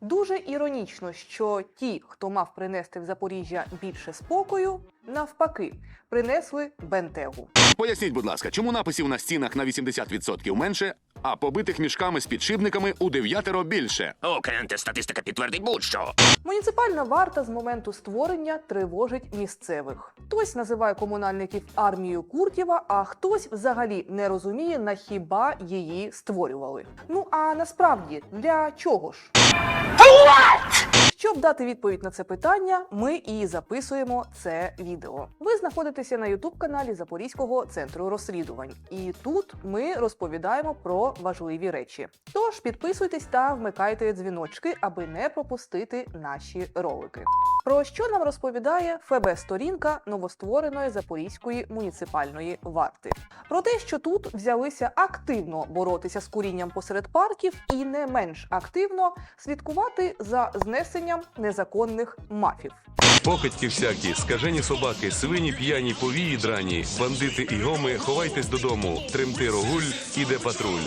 Дуже іронічно, що ті, хто мав принести в Запоріжжя більше спокою, навпаки, принесли бентегу. Поясніть, будь ласка, чому написів на стінах на 80% менше, а побитих мішками з підшипниками у дев'ятеро більше? Окренте статистика підтвердить будь-що. Муніципальна варта з моменту створення тривожить місцевих. Хтось називає комунальників армією Куртєва, а хтось взагалі не розуміє, на хіба її створювали. Ну а насправді для чого ж? Щоб дати відповідь на це питання, ми і записуємо це відео. Ви знаходитеся на youtube каналі Запорізького центру розслідувань, і тут ми розповідаємо про важливі речі. Тож підписуйтесь та вмикайте дзвіночки, аби не пропустити наші ролики. Про що нам розповідає ФБ-сторінка новоствореної Запорізької муніципальної варти? Про те, що тут взялися активно боротися з курінням посеред парків, і не менш активно слідкувати за знесенням незаконних мафів. Покидьки всякі, скажені собаки, свині п'яні, повії драні, бандити і гоми, ховайтесь додому, тремти рогуль, іде патруль.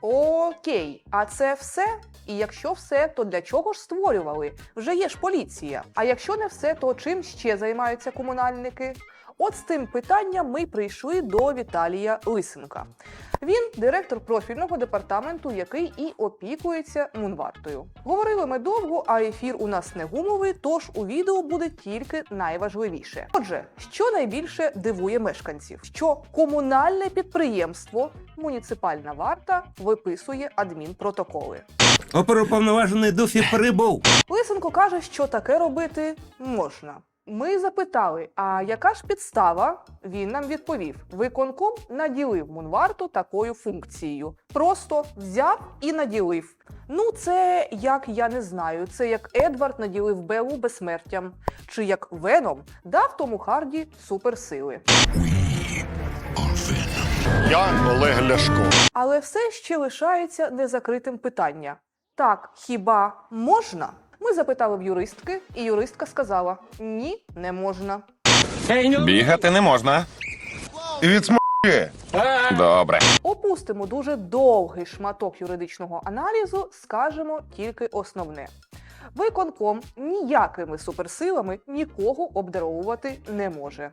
Окей, а це все? І якщо все, то для чого ж створювали? Вже є ж поліція. А якщо не все, то чим ще займаються комунальники? От з тим питанням ми прийшли до Віталія Лисенка. Він директор профільного департаменту, який і опікується мунвартою. Говорили ми довго, а ефір у нас не гумовий, тож у відео буде тільки найважливіше. Отже, що найбільше дивує мешканців, що комунальне підприємство, муніципальна варта виписує адмінпротоколи. Оперуповноважений Дуфі прибув. Лисенко каже, що таке робити можна. Ми запитали, а яка ж підстава? Він нам відповів: виконком наділив Мунварту такою функцією. Просто взяв і наділив. Ну, це як я не знаю. Це як Едвард наділив Белу безсмертям, чи як Веном дав тому Харді суперсили. Я Олег Ляшко. Але все ще лишається незакритим питання. Так, хіба можна? Ми запитали в юристки, і юристка сказала: ні, не можна. Бігати не можна. Відсмоє. Добре. Опустимо дуже довгий шматок юридичного аналізу, скажемо тільки основне. Виконком ніякими суперсилами нікого обдаровувати не може.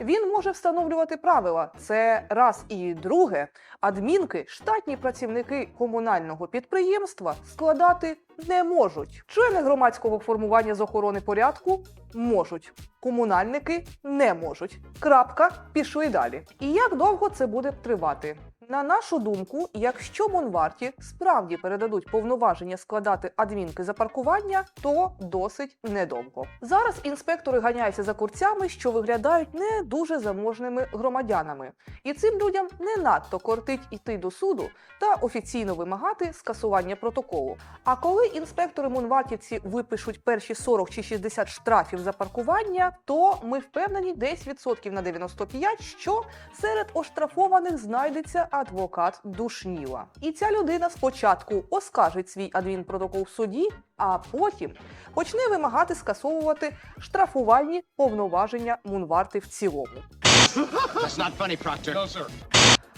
Він може встановлювати правила. Це раз і друге. Адмінки, штатні працівники комунального підприємства складати не можуть. Члени громадського формування з охорони порядку можуть. Комунальники не можуть. Крапка, пішли далі. І як довго це буде тривати? На нашу думку, якщо Монварті справді передадуть повноваження складати адмінки за паркування, то досить недовго. Зараз інспектори ганяються за курцями, що виглядають не дуже заможними громадянами, і цим людям не надто кортить іти до суду та офіційно вимагати скасування протоколу. А коли інспектори Монвартівці випишуть перші 40 чи 60 штрафів за паркування, то ми впевнені десь відсотків на 95, що серед оштрафованих знайдеться адвокат Душніла. І ця людина спочатку оскаржить свій адмінпротокол в суді, а потім почне вимагати скасовувати штрафувальні повноваження Мунварти в цілому.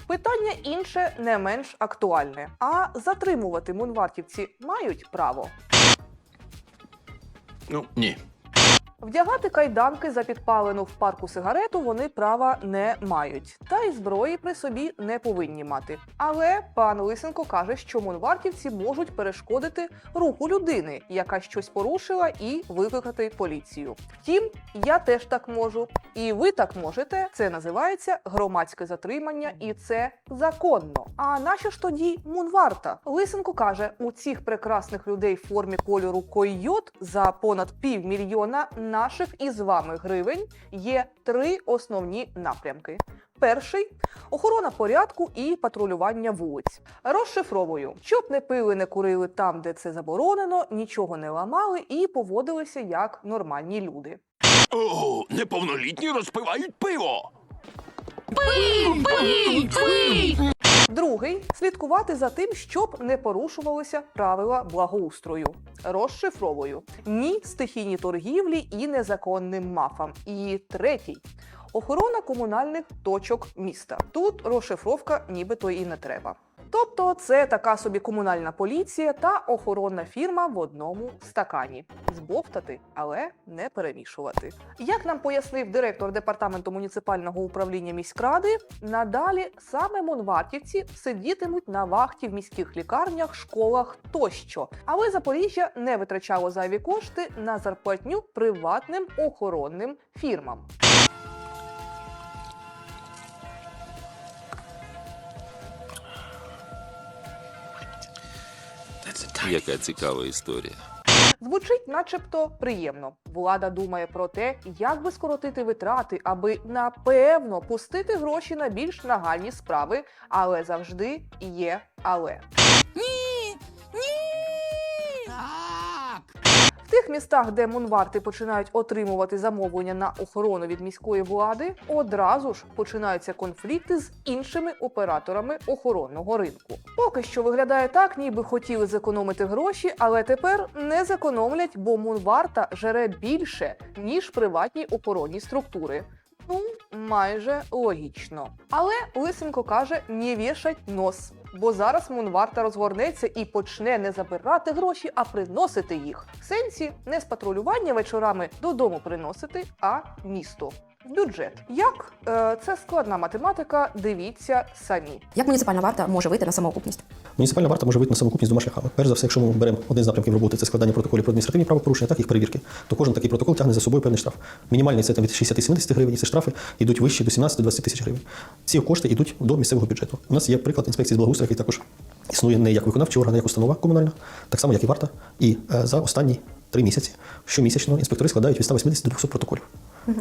Питання інше не менш актуальне. А затримувати мунвартівці мають право. Ну, ні. Вдягати кайданки за підпалену в парку сигарету вони права не мають, та й зброї при собі не повинні мати. Але пан Лисенко каже, що мунвартівці можуть перешкодити руху людини, яка щось порушила, і викликати поліцію. Втім, я теж так можу, і ви так можете. Це називається громадське затримання, і це законно. А нащо ж тоді мунварта? Лисенко каже, у цих прекрасних людей в формі кольору койот за понад півмільйона наших із вами гривень є три основні напрямки. Перший охорона порядку і патрулювання вулиць. Розшифровую, щоб не пили, не курили там, де це заборонено, нічого не ламали і поводилися як нормальні люди. О, неповнолітні розпивають пиво. Другий слідкувати за тим, щоб не порушувалися правила благоустрою. Розшифровую ні стихійні торгівлі і незаконним мафам. І третій охорона комунальних точок міста. Тут розшифровка нібито і не треба. Тобто це така собі комунальна поліція та охоронна фірма в одному стакані. Збовтати, але не перемішувати. Як нам пояснив директор департаменту муніципального управління міськради, надалі саме монвартівці сидітимуть на вахті в міських лікарнях, школах тощо. Але Запоріжжя не витрачало зайві кошти на зарплатню приватним охоронним фірмам. Яка цікава історія. Звучить, начебто, приємно. Влада думає про те, як би скоротити витрати, аби напевно пустити гроші на більш нагальні справи, але завжди є але. Тих містах, де мунварти починають отримувати замовлення на охорону від міської влади, одразу ж починаються конфлікти з іншими операторами охоронного ринку. Поки що виглядає так, ніби хотіли зекономити гроші, але тепер не зекономлять, бо мунварта жере більше ніж приватні охоронні структури. Ну, майже логічно. Але Лисенко каже: не вішать нос. Бо зараз Мунварта розгорнеться і почне не забирати гроші, а приносити їх. В сенсі не з патрулювання вечорами додому приносити, а місто. Бюджет. Як е, це складна математика, дивіться самі. Як муніципальна варта може вийти на самоокупність? Муніципальна варта може вийти на самокупність двома шляхами. Перш за все, якщо ми беремо один з напрямків роботи, це складання протоколів про адміністративні правопорушення, так їх перевірки, то кожен такий протокол тягне за собою певний штраф. Мінімальний це там від 60-70 гривень, і ці штрафи йдуть вище до 17-20 тисяч гривень. Ці кошти йдуть до місцевого бюджету. У нас є приклад інспекції з благоустрою, який також існує не як виконавчий орган, а як установа комунальна, так само, як і варта. І е, за останні три місяці щомісячно інспектори складають від 180 до 200 протоколів.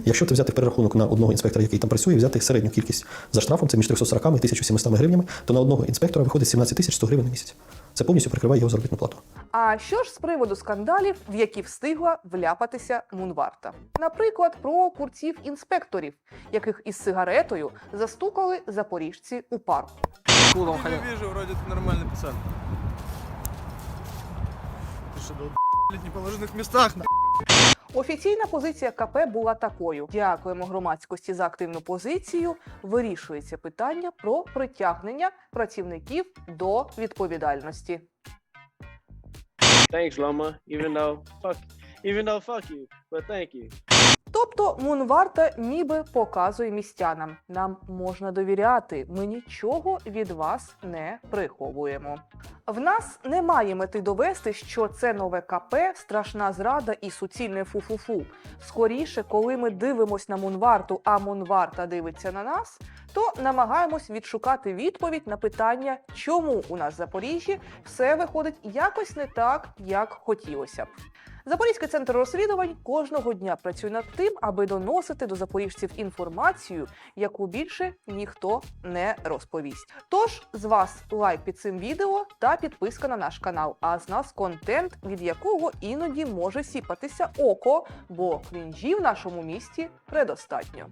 Якщо ти взяти перерахунок на одного інспектора, який там працює, взяти середню кількість за штрафом, це між 340 і 1700 гривнями, то на одного інспектора виходить 17 тисяч 100 гривень на місяць. Це повністю прикриває його заробітну плату. А що ж з приводу скандалів, в які встигла вляпатися Мунварта? Наприклад, про курців-інспекторів, яких із сигаретою застукали запоріжці у парку. Не вижу, вроде ты нормальный пацан. Ты что, долб***ь, блядь, в неположенных местах, на***? Офіційна позиція КП була такою: дякуємо громадськості за активну позицію. Вирішується питання про притягнення працівників до відповідальності. Thanks, Loma. Even though fuck, even though fuck you, but thank you. Тобто Мунварта ніби показує містянам. Нам можна довіряти. Ми нічого від вас не приховуємо. В нас немає мети довести, що це нове КП, страшна зрада і суцільне фу-фу-фу. Скоріше, коли ми дивимось на Мунварту, а Мунварта дивиться на нас, то намагаємось відшукати відповідь на питання, чому у нас в Запоріжжі все виходить якось не так, як хотілося б. Запорізький центр розслідувань кожного дня працює над тим, аби доносити до запоріжців інформацію, яку більше ніхто не розповість. Тож з вас лайк під цим відео та підписка на наш канал. А з нас контент, від якого іноді може сіпатися око, бо крінжі в нашому місті предостатньо.